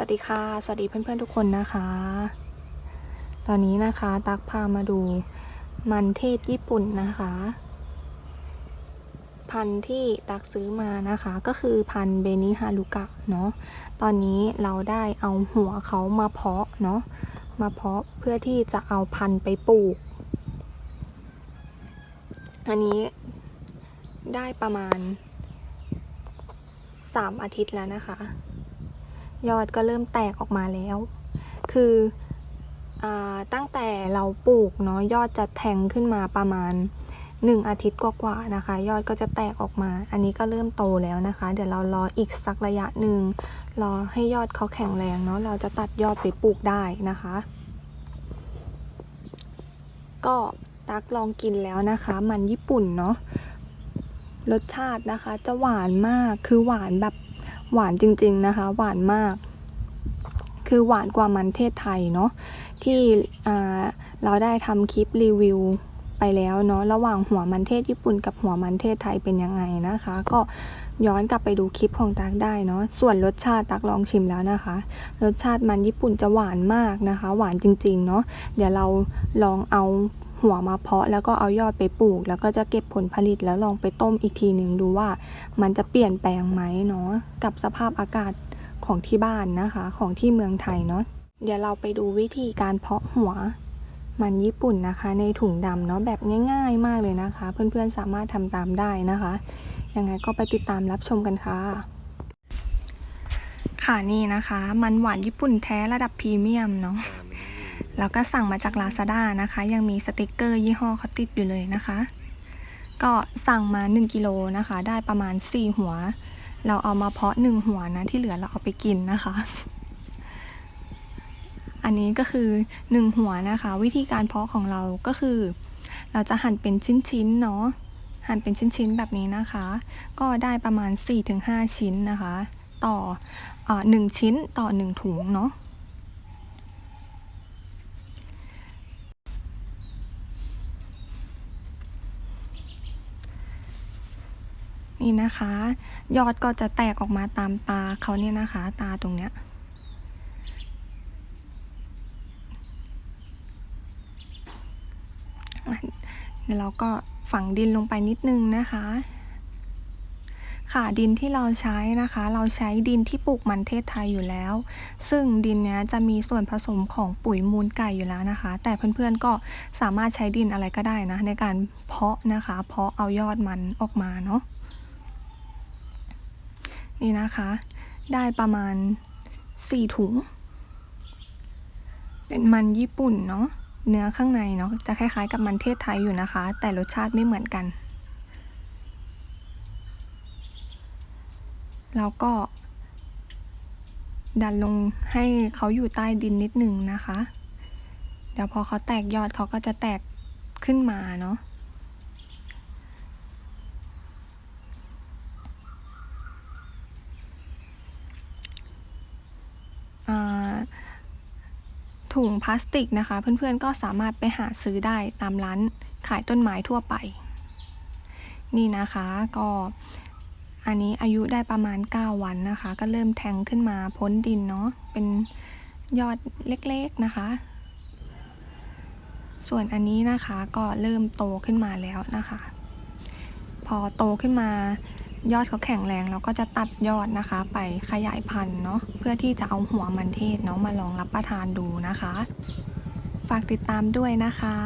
สวัสดีค่ะ สวัสดีเพื่อนๆทุกคนนะคะ ตอนนี้นะคะตักพามาดูมันเทศญี่ปุ่นนะคะ พันธุ์ที่ตักซื้อมานะคะ ก็คือพันธุ์เบนิฮารุกะเนาะ ตอนนี้เราได้เอาหัวเขามาเพาะเนาะ มาเพาะเพื่อที่จะเอาพันธุ์ไปปลูก อันนี้ได้ประมาณ 3 อาทิตย์แล้วนะคะ ยอดก็เริ่มแตกออกมาแล้ว คืออตั้งแต่เราปลูกเนาะยอดจะแทงขึ้นมาประมาณ 1 อาทิตย์กว่าๆนะคะ ยอดก็จะแตกออกมา อันนี้ก็เริ่มโตแล้วนะคะ เดี๋ยวเรารออีกสักระยะหนึ่งรอให้ยอดเขาแข็งแรงเนาะเราจะตัดยอดไปปลูกได้นะคะ ก็ตักลองกินแล้วนะคะ มันญี่ปุ่นเนาะรสชาตินะคะจะหวานมากคือหวานแบบ หวานจริงๆนะคะ หวานมาก คือหวานกว่ามันเทศไทยเนาะที่เราได้ทำคลิปรีวิวไปแล้วเนาะระหว่างหัวมันเทศญี่ปุ่นกับหัวมันเทศไทยเป็นยังไงนะคะ ก็ย้อนกลับไปดูคลิปของตักได้เนาะส่วนรสชาติตักลองชิมแล้วนะคะ รสชาติมันญี่ปุ่นจะหวานมากนะคะ หวานจริงๆเนาะเดี๋ยวเราลองเอา หัวมาเพาะแล้วก็เอายอดไปปลูก แล้วก็จะเก็บผลผลิตแล้วลองไปต้มอีกทีหนึ่งดูว่า มันจะเปลี่ยนแปลงไหมเนาะกับสภาพอากาศของที่บ้านนะคะ ของที่เมืองไทยเนาะเดี๋ยวเราไปดูวิธีการเพาะหัว มันญี่ปุ่นนะคะ ในถุงดำเนาะแบบง่าย ๆ มากเลยนะคะ เพื่อนๆสามารถทำตามได้นะคะยังไงก็ไปติดตามรับชมกันค่ะค่ะนี่นะคะ มันหวานญี่ปุ่นแท้ระดับพรีเมียมเนาะ แล้วก็สั่งมาจาก Lazada นะคะ ยังมีสติกเกอร์ยี่ห้อเขาติดอยู่เลยนะคะ ก็สั่งมา 1กิโลนะคะ ได้ประมาณ 4 หัว เราเอามาเพาะ 1 หัวนะ ที่เหลือเราเอาไปกินนะคะ อันนี้ก็คือ 1 หัวนะคะ วิธีการเพาะของเราก็คือ เราจะหั่นเป็นชิ้นๆเนาะ หั่นเป็นชิ้นๆแบบนี้นะคะ ก็ได้ประมาณ 4-5 ชิ้นนะคะ ต่อออหนึ่งชิ้นต่อ 1 ถุงเนาะ นี่นะคะ ยอดก็จะแตกออกมาตามตาเขาเนี่ยนะคะ ตาตรงเนี้ยอะเดี๋ยวเราก็ฝังดินลงไปนิดนึงนะคะ ค่ะดินที่เราใช้นะคะ เราใช้ดินที่ปลูกมันเทศไทยอยู่แล้ว ซึ่งดินเนี้ยจะมีส่วนผสมของปุ๋ยมูลไก่อยู่แล้วนะคะ แต่เพื่อนๆก็สามารถใช้ดินอะไรก็ได้นะ ในการเพาะนะคะ เพาะเอายอดมันออกมาเนาะ นี่นะคะ ได้ประมาณ 4 ถุง เป็นมันญี่ปุ่นเนาะเนื้อข้างในเนาะจะคล้ายๆกับมันเทศไทยอยู่นะคะ แต่รสชาติไม่เหมือนกัน แล้วก็ ดันลงให้เขาอยู่ใต้ดินนิดนึงนะคะ เดี๋ยวพอเขาแตกยอดเขาก็จะแตกขึ้นมาเนาะ ถุงพลาสติกนะคะ เพื่อนๆก็สามารถไปหาซื้อได้ตามร้านขายต้นไม้ทั่วไป นี่นะคะก็อันนี้อายุได้ประมาณ 9 วันนะคะ ก็เริ่มแทงขึ้นมาพ้นดินเนาะเป็นยอดเล็กๆนะคะ ส่วนอันนี้นะคะก็เริ่มโตขึ้นมาแล้วนะคะ พอโตขึ้นมา ยอดเขาแข็งแรงเราก็จะตัดยอดนะคะ ไปขยายพันธุ์เนาะเพื่อที่จะเอาหัวมันเทศเนาะมาลองรับประทานดูนะคะ ฝากติดตามด้วยนะคะ